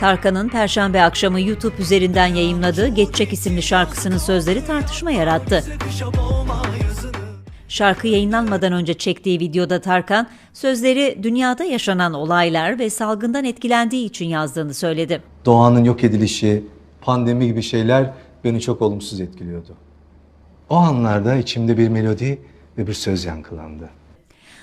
Tarkan'ın Perşembe akşamı YouTube üzerinden yayımladığı Geçecek isimli şarkısının sözleri tartışma yarattı. Şarkı yayınlanmadan önce çektiği videoda Tarkan, sözleri dünyada yaşanan olaylar ve salgından etkilendiği için yazdığını söyledi. Doğanın yok edilişi, pandemi gibi şeyler beni çok olumsuz etkiliyordu. O anlarda içimde bir melodi ve bir söz yankılandı.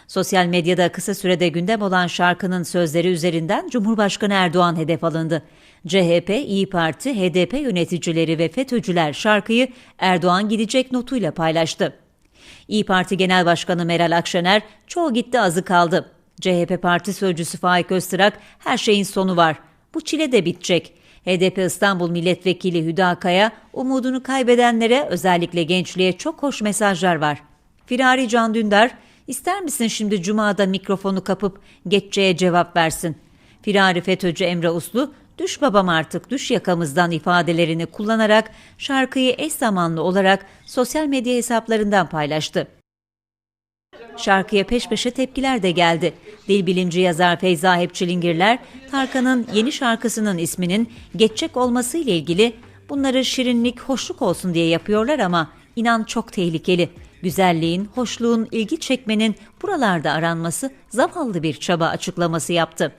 Sosyal medyada kısa sürede gündem olan şarkının sözleri üzerinden Cumhurbaşkanı Erdoğan hedef alındı. CHP, İyi Parti, HDP yöneticileri ve FETÖ'cüler şarkıyı Erdoğan gidecek notuyla paylaştı. İyi Parti Genel Başkanı Meral Akşener, çoğu gitti azı kaldı. CHP Parti Sözcüsü Faik Öztürk, her şeyin sonu var. Bu çile de bitecek. HDP İstanbul Milletvekili Hüda Kaya, umudunu kaybedenlere özellikle gençliğe çok hoş mesajlar var. Firari Can Dündar, ister misin şimdi Cuma'da mikrofonu kapıp geçeceğe cevap versin? Firari FETÖ'cü Emre Uslu, düş babam artık düş yakamızdan ifadelerini kullanarak şarkıyı eş zamanlı olarak sosyal medya hesaplarından paylaştı. Şarkıya peş peşe tepkiler de geldi. Dil bilimci yazar Feyza Hepçilingirler, Tarkan'ın yeni şarkısının isminin geçecek olması ile ilgili bunları şirinlik, hoşluk olsun diye yapıyorlar ama inan çok tehlikeli. Güzelliğin, hoşluğun, ilgi çekmenin buralarda aranması zavallı bir çaba açıklaması yaptı.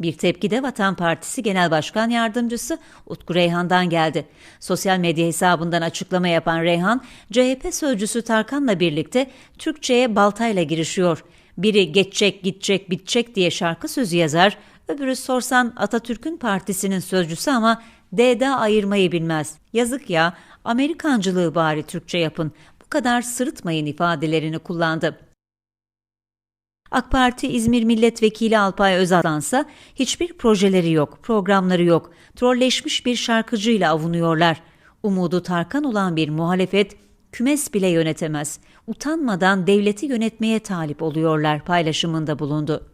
Bir tepki de Vatan Partisi Genel Başkan Yardımcısı Utku Reyhan'dan geldi. Sosyal medya hesabından açıklama yapan Reyhan, CHP sözcüsü Tarkan'la birlikte Türkçe'ye baltayla girişiyor. Biri geçecek, gidecek, bitecek diye şarkı sözü yazar, öbürü sorsan Atatürk'ün partisinin sözcüsü ama D'da ayırmayı bilmez. Yazık ya, Amerikancılığı bari Türkçe yapın, kadar sırıtmayın ifadelerini kullandı. AK Parti İzmir Milletvekili Alpay Özarlansa hiçbir projeleri yok, programları yok. Trolleşmiş bir şarkıcıyla avunuyorlar. Umudu Tarkan olan bir muhalefet kümes bile yönetemez. Utanmadan devleti yönetmeye talip oluyorlar paylaşımında bulundu.